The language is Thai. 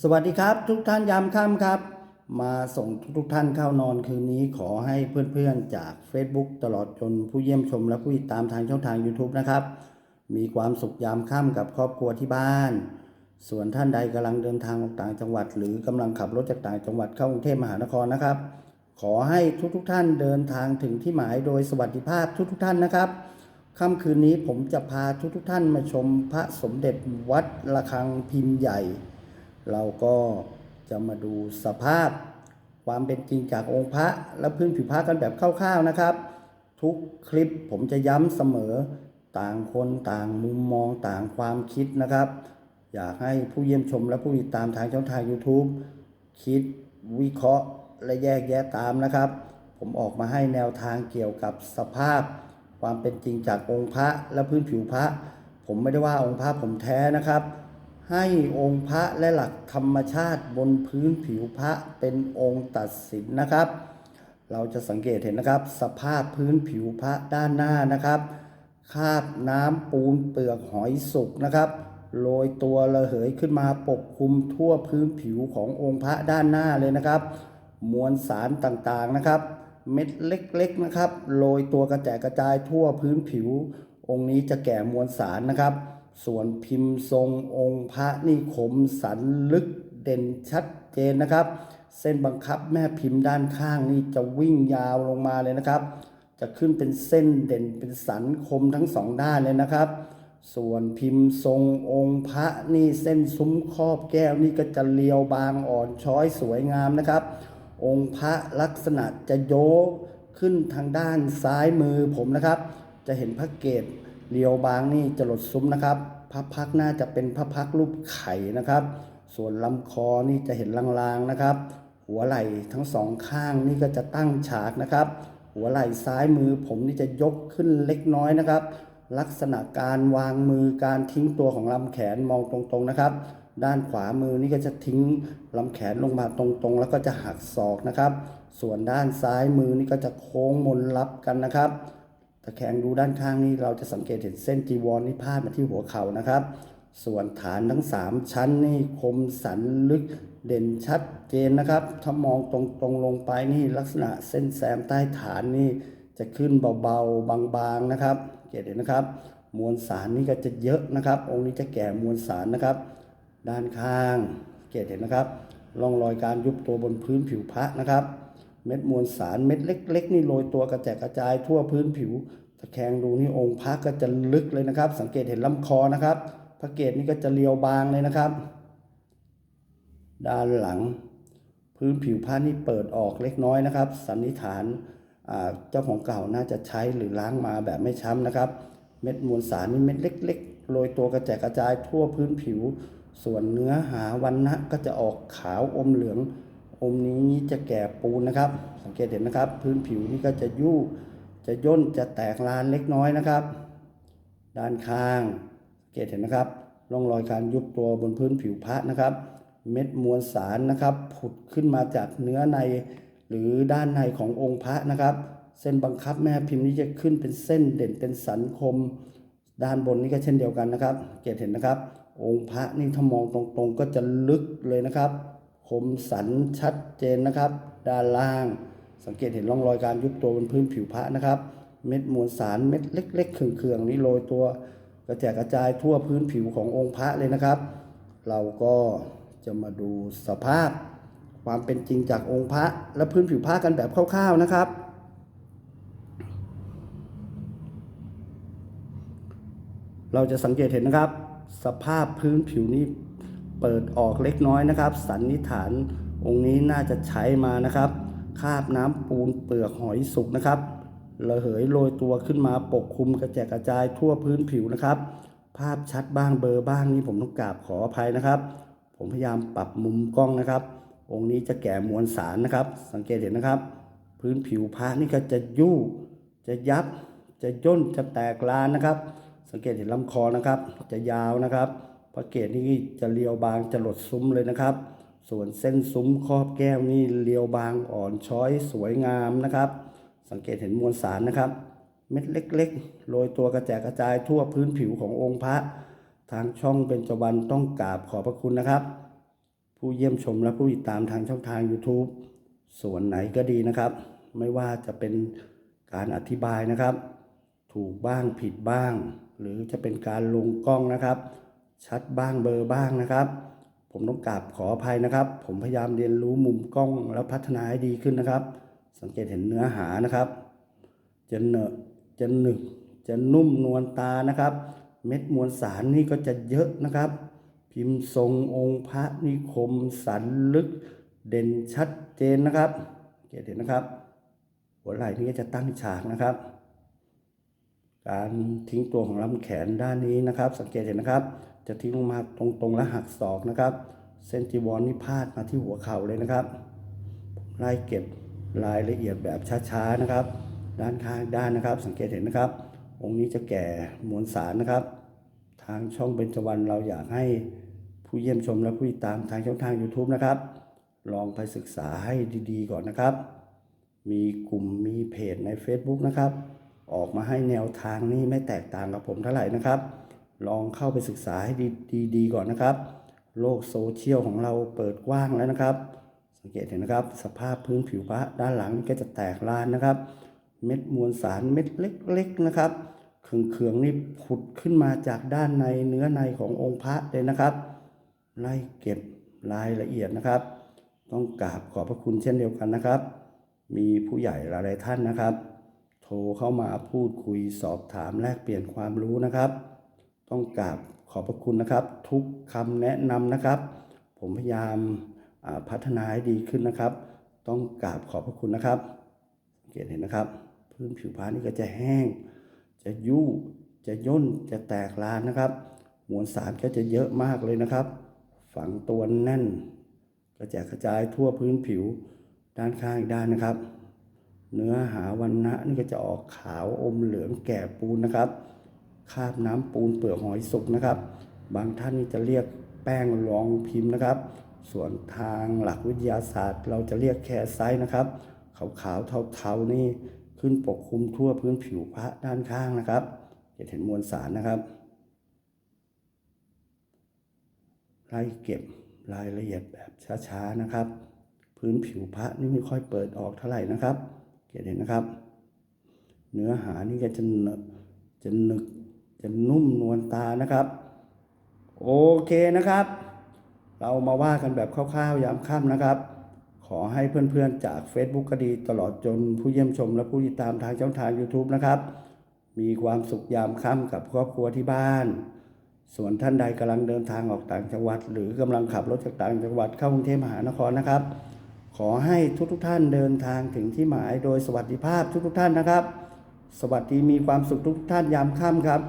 สวัสดีครับทุกท่านยามค่ำครับ มาส่งทุกท่านเข้านอนคืนนี้ขอให้เพื่อนๆจาก Facebook ตลอดจนผู้เยี่ยมชมและผู้ติดตามทางช่องทาง YouTube นะครับ มีความสุขยามค่ำกับครอบครัวที่บ้าน ส่วนท่านใดกำลังเดินทางออกต่างจังหวัด หรือกำลังขับรถจากต่างจังหวัดเข้ากรุงเทพมหานครนะครับ ขอให้ทุกๆท่านเดินทางถึงที่หมายโดยสวัสดิภาพทุกๆท่านนะครับค่ำคืนนี้ผมจะพาทุกๆท่านมาชมพระสมเด็จวัดระฆังพิมพ์ใหญ่ เราก็จะมาดูสภาพความเป็นจริงจากองค์พระและพื้นผิวพระกันแบบคร่าวๆนะครับ ทุกคลิปผมจะย้ำเสมอต่างคนต่างมุมมองต่างความคิดนะครับ อยากให้ผู้เยี่ยมชมและผู้ติดตามทางช่องทาง YouTube คิดวิเคราะห์และแยกแยะตามนะครับ ผมออกมาให้แนวทางเกี่ยวกับสภาพ ความเป็นจริงจากองค์พระและพื้นผิวพระ ผมไม่ได้ว่าองค์พระผมแท้นะครับ ให้องค์พระและหลักธรรมชาติบนพื้นผิวพระเป็นองค์ตัดสินนะครับ เราจะสังเกตเห็นนะครับ สภาพพื้นผิวพระด้านหน้านะครับ คาบน้ำปูนเปลือกหอยสุกนะครับโรยตัวระเหยขึ้นมาปกคลุมทั่วพื้นผิวขององค์พระด้านหน้าเลยนะครับ มวลสารต่างๆนะครับ เม็ดเล็กๆนะครับโรยตัวกระจายกระจายทั่วพื้นผิว องค์นี้จะแก่มวลสารนะครับ ส่วนพิมพ์ทรงองค์พระนี่คมสันลึกเด่นชัดเจนนะครับ เส้นบังคับแม่พิมพ์ด้านข้างนี่จะวิ่งยาวลงมาเลยนะครับ จะขึ้นเป็นเส้นเด่นเป็นสันคมทั้งสองด้านเลยนะครับ ส่วนพิมพ์ทรงองค์พระนี่เส้นซุ้มครอบแก้วนี่ก็จะเรียวบางอ่อนช้อยสวยงามนะครับ องค์พระลักษณะจะโยกขึ้นทางด้านซ้ายมือผมนะครับ จะเห็นพระเกศ เรียวบางนี่จะหลดซุ้มนะครับพระพักน่าจะเป็นพระพักรูปไข่นะครับ ส่วนลำคอนี่จะเห็นลางๆนะครับ หัวไหล่ทั้งสองข้างนี่ก็จะตั้งฉากนะครับ หัวไหล่ซ้ายมือผมนี่จะยกขึ้นเล็กน้อยนะครับ ลักษณะการวางมือการทิ้งตัวของลำแขนมองตรงๆนะครับ ด้านขวามือนี่ก็จะทิ้งลำแขนลงมาตรงๆ แล้วก็จะหักศอกนะครับ ส่วนด้านซ้ายมือนี่ก็จะโค้งมนลับกันนะครับ ตะแคงดูด้านข้างนี่เราจะสังเกตเห็นเส้นจีวรนี่พาดมาที่หัวเข่านะครับ ส่วนฐานทั้ง 3 ชั้นนี่คมสันลึกเด่นชัดเจนนะครับ ถ้ามองตรงๆลงไปนี่ลักษณะเส้นแซมใต้ฐานนี่จะขึ้นเบาๆบางๆนะครับเกตเห็นนะครับ มวลสารนี่ก็จะเยอะนะครับ องค์นี้จะแก่มวลสารนะครับ ด้านข้าง เกตเห็นนะครับร่องรอยการยุบตัวบนพื้นผิวพระนะครับ เม็ดมวลสารเม็ดเล็ก ๆ นี่โรยตัวกระแจกกระจายทั่วพื้นผิวตะแคงดูนี่องค์พระก็จะลึกเลยนะครับ สังเกตเห็นลำคอนะครับ พระเกศนี่ก็จะเรียวบางเลยนะครับ ด้านหลัง พื้นผิวผ้านี่เปิดออกเล็กน้อยนะครับ สันนิษฐานาเจ้าของเก่าน่าจะใช้หรือล้างมาแบบไม่ช้ำนะครับ เม็ดมวลสารนี่เม็ดเล็ก ๆ โรยตัวกระแจกกระจายทั่วพื้นผิว ส่วนเนื้อหาวันนะก็จะออกขาวอมเหลือง อมนี้จะแก่ปูนนะครับ สังเกตเห็นนะครับ พื้นผิวนี่ก็จะยู่จะย่นจะแตกลานเล็กน้อยนะครับ ด้านข้างสังเกตเห็นนะครับร่องรอยการยุบตัวบนพื้นผิวพระนะครับ เม็ดมวลสารนะครับผุดขึ้นมาจากเนื้อในหรือด้านในขององค์พระนะครับ เส้นบังคับแม่พิมพ์นี้จะขึ้นเป็นเส้นเด่นเป็นสันคม ด้านบนนี้ก็เช่นเดียวกันนะครับ เกตเห็นนะครับ องค์พระนี่ถ้ามองตรงๆก็จะลึกเลยนะครับ คมสันชัดเจนนะครับ ด้านล่าง สังเกตเห็นร่องรอยการยุบตัวบนพื้นผิวพระนะครับ เม็ดมวลสารเม็ดเล็กๆเคืองๆนี้โรยตัวกระจายกระจายทั่วพื้นผิวขององค์พระเลยนะครับ เราก็จะมาดูสภาพความเป็นจริงจากองค์พระและพื้นผิวพระกันแบบคร่าวๆนะครับ เราจะสังเกตเห็นนะครับ สภาพพื้นผิวนี้ เปิดออกเล็กน้อยนะครับ สันนิษฐานองค์นี้น่าจะใช้มานะครับ คาบน้ำปูนเปลือกหอยสุกนะครับระเหยโรยตัวขึ้นมาปกคลุมกระแจกกระจายทั่วพื้นผิวนะครับ ภาพชัดบ้างเบลอร์บ้างนี่ผมต้องกราบขออภัยนะครับ ผมพยายามปรับมุมกล้องนะครับ องค์นี้จะแก่มวลสารนะครับ สังเกตเห็นนะครับ พื้นผิวพระนี่ก็จะยู่จะยับ จะย่นจะแตกลานนะครับ สังเกตเห็นลำคอนะครับ จะยาวนะครับ พระเกศนี่จะเรียวบางจะหลดซุ้มเลยนะครับ ส่วนเส้นซุ้มครอบแก้วนี่เรียวบางอ่อนช้อยสวยงามนะครับ สังเกตเห็นมวลสารนะครับ เม็ดเล็กๆโรยตัวกระแจกกระจายทั่วพื้นผิวขององค์พระ ทางช่องเป็นจวันต้องกราบขอบพระคุณนะครับ ผู้เยี่ยมชมและผู้ติดตามทางช่องทาง YouTube ส่วนไหนก็ดีนะครับ ไม่ว่าจะเป็นการอธิบายนะครับ ถูกบ้างผิดบ้าง หรือจะเป็นการลงกล้องนะครับ ชัดบ้างเบลอร์บ้างนะครับ ผมต้องกราบขออภัยนะครับ ผมพยายามเรียนรู้มุมกล้องแล้วพัฒนาให้ดีขึ้นนะครับ สังเกตเห็นเนื้อหานะครับ จะเนอะจะหนึกจะนุ่มนวลตานะครับ เม็ดมวลสารนี่ก็จะเยอะนะครับ พิมพ์ทรงองค์พระนิคมสันลึกเด่นชัดเจนนะครับสังเกตเห็นนะครับ หัวไหล่นี่ก็จะตั้งฉากนะครับ การทิ้งตัวของลำแขนด้านนี้นะครับ สังเกตเห็นนะครับ จะทิ้งลงมาตรงๆและหักศอกนะครับ เส้นจีวรนี่พาดมาที่หัวเข่าเลยนะครับไล่เก็บรายละเอียดแบบช้าๆนะครับ ด้านข้างด้านนะครับ สังเกตเห็นนะครับ องค์นี้จะแก่มวลสารนะครับ ทางช่องเบญจวรรณเราอยากให้ผู้เยี่ยมชมและผู้ติดตามทางช่องทาง YouTube นะครับ ลองไปศึกษาให้ดีๆก่อนนะครับ มีกลุ่มมีเพจใน Facebook นะครับ ออกมาให้แนวทางนี้ไม่แตกต่างกับผมเท่าไหร่นะครับ ลองเข้าไปศึกษาให้ดีดีๆก่อนนะครับ โลกโซเชียลของเราเปิดกว้างแล้วนะครับ สังเกตเห็นนะครับ สภาพพื้นผิวพระด้านหลังนี่ก็จะแตกลานนะครับ เม็ดมวลสารเม็ดเล็กๆนะครับเขืองๆนี่ผุดขึ้นมาจากด้านในเนื้อในขององค์พระเลยนะครับไล่เก็บรายละเอียดนะครับ ต้องกราบขอบพระคุณเช่นเดียวกันนะครับ มีผู้ใหญ่หลายท่านนะครับ โทรเข้ามาพูดคุยสอบถามแลกเปลี่ยนความรู้นะครับ ต้องกราบขอบพระคุณนะครับ ทุกคำแนะนำนะครับ ผมพยายามาพัฒนาให้ดีขึ้นนะครับ ต้องกราบขอบพระคุณนะครับสังเกตเห็นนะครับ พื้นผิวพรรณนี่ก็จะแห้ง จะยุ่จะย่นจะแตกลานนะครับ มวลสารก็จะเยอะมากเลยนะครับ ฝังตัวแน่น กระจายกระจายทั่วพื้นผิวด้านข้างอีกด้านนะครับ เนื้อหาวันนะนี่ก็จะออกขาวอมเหลืองแก่ปูนนะครับ คาบน้ำปูนเปลือกหอยสุกนะครับ บางท่านนี่จะเรียกแป้งรองพิมพ์นะครับ ส่วนทางหลักวิทยาศาสตร์ เราจะเรียกแคร์ไซส์นะครับ ขาวๆเทาๆนี่ขึ้นปกคลุมทั่วพื้นผิวพระด้านข้างนะครับจะเห็นมวลสารนะครับไล่เก็บรายละเอียดแบบช้าๆนะครับ พื้นผิวพระนี่ไม่ค่อยเปิดออกเท่าไหร่นะครับเห็นนะครับ เนื้อหานี่ก็จะจะหนึก จะนุ่มนวลตานะครับ โอเคนะครับ เรามาว่ากันแบบคร่าวๆยามค่ำนะครับ ขอให้เพื่อนๆจาก Facebook ก็ดีตลอดจนผู้เยี่ยมชมและผู้ติดตามทางช่องทาง YouTube นะครับ มีความสุขยามค่ำกับครอบครัวที่บ้าน ส่วนท่านใดกำลังเดินทางออกต่างจังหวัด หรือกำลังขับรถจากต่างจังหวัดเข้ากรุงเทพมหานครนะครับ ขอให้ทุกๆท่านเดินทางถึงที่หมายโดยสวัสดิภาพทุกๆท่านนะครับ สวัสดีมีความสุขทุกท่านยามค่ำครับ